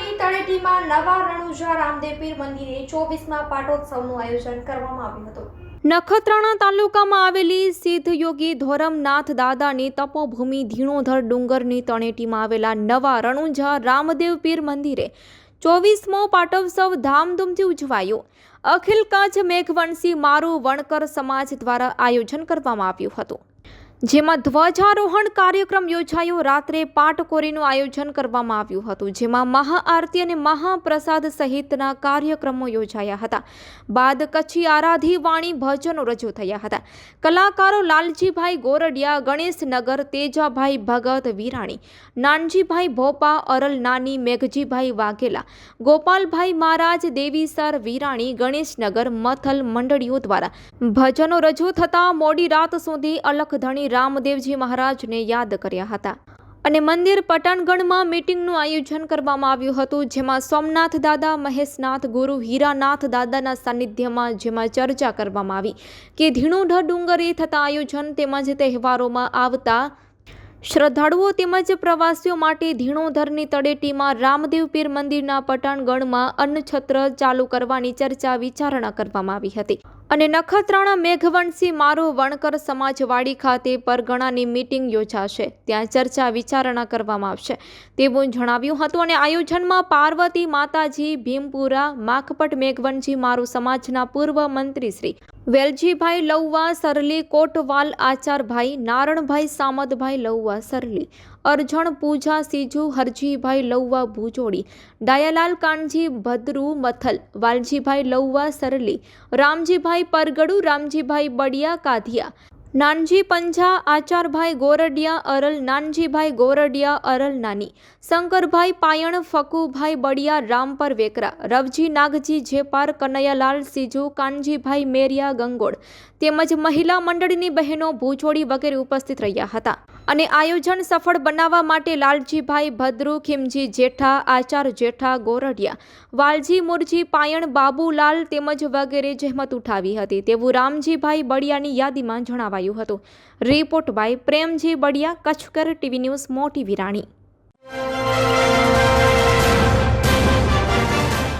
પાટણની તળેટીમાં નવા રણુજા રામદેવ પીર મંદિરે ચોવીસમાં પાટોત્સવનું આયોજન કરવામાં આવ્યું હતું. નખત્રાણા તાલુકામાં આવેલી સિદ્ધયોગી ધોરમનાથ દાદાની તપોભૂમિ ધીણોધર ડુંગરની તણેટીમાં આવેલા નવા રણુંજા રામદેવ પીર મંદિરે ચોવીસમો પાટોત્સવ ધામધૂમથી ઉજવાયો. અખિલ કચ્છ મેઘવંશી મારું વણકર સમાજ દ્વારા આયોજન કરવામાં આવ્યું હતું. જેમાં ધ્વજારોહણ કાર્યક્રમ યોજાયો. રાત્રે પાટકોરીનું આયોજન કરવામાં આવ્યું હતું, જેમાં મહાઆરતી અને મહાપ્રસાદ સહિતના કાર્યક્રમો યોજાયા હતા. બાદ કચ્છી આરાધી વાણી ભજનો રજૂ થયા હતા. કલાકારો લાલજીભાઈ ગોરડિયા, ગણેશનગર, તેજાભાઈ ભગત વિરાણી, નાનજીભાઈ ભોપા, અરલ નાની, મેઘજીભાઈ વાઘેલા, ગોપાલભાઈ મહારાજ દેવીસર વિરાણી, ગણેશનગર મથલ મંડળીઓ દ્વારા ભજનો રજૂ થતાં મોડી રાત સુધી અલખધણી રામદેવજી મહારાજને યાદ કર્યા હતા. અને મંદિર પટાણગઢમાં મીટિંગનું આયોજન કરવામાં આવ્યું હતું, જેમાં સોમનાથ દાદા, મહેશનાથ ગુરુ, હીરાનાથ દાદાના સાનિધ્યમાં જેમાં ચર્ચા કરવામાં આવી કે ધીણોઢ ડુંગરે થતા આયોજન તેમજ તહેવારોમાં આવતા શ્રદ્ધાળુઓ તેમજ પ્રવાસીઓ માટે ધીણોધરની તળેટીમાં રામદેવ પીર મંદિરના પટાણગઢમાં અન્નછત્ર ચાલુ કરવાની ચર્ચા વિચારણા કરવામાં આવી હતી. અને નખત્રાણા મેઘવંશી મારો વણકર સમાજવાડી ખાતે પરગણાની મીટિંગ યોજાશે. ત્યાં ચર્ચા વિચારણા કરવામાં આવશે. તેવું જણાવ્યું હતું અને આયોજનમાં પાર્વતી માતાજી, ભીમપુરા, માખપટ મેઘવંશી મારું સમાજના પૂર્વ મંત્રી શ્રી વેલજીભાઈ લૌવા, સરલી, કોટવાલ, આચારભાઈ, નારણભાઈ, સામતભાઈ લૌવા, સરલી, અરજણ, પૂજા, સીજુ, હરજીભાઈ લૌવા, ભૂજોડી, ડાયાલાલ, કાનજી, ભદ્રુ, મથલ, વાલજીભાઈ લૌવા, સરલી, રામજીભાઈ પરગડુ, રામજીભાઈ બડિયા, કાધિયા નાનજી પંજા, આચારભાઈ ગોરડિયા, અરલ નાનજીભાઈ ગોરડિયા, અરલ નાની, શંકરભાઈ પાયણ, ફકુભાઈ બડિયા, રામપર વેકરા, રવજી નાગજી, જેપાર કનૈયાલાલ, સીજુ કાનજીભાઈ મેરિયા, ગંગોળ તેમજ મહિલા મંડળની બહેનો ભૂચોડી વગેરે ઉપસ્થિત રહ્યા હતા. અને આયોજન સફળ બનાવવા માટે લાલજીભાઈ ભદ્રુ, ખીમજી જેઠા, આચાર જેઠા, ગોરડિયા, વાલજી, મુરજી, પાયણ, બાબુલાલ તેમજ વગેરે જહેમત ઉઠાવી હતી. તેવું રામજીભાઈ બળિયાની યાદીમાં જણાવાયું હતું. Report by Premji Baliya કચ્છકર TV news, Moti Virani.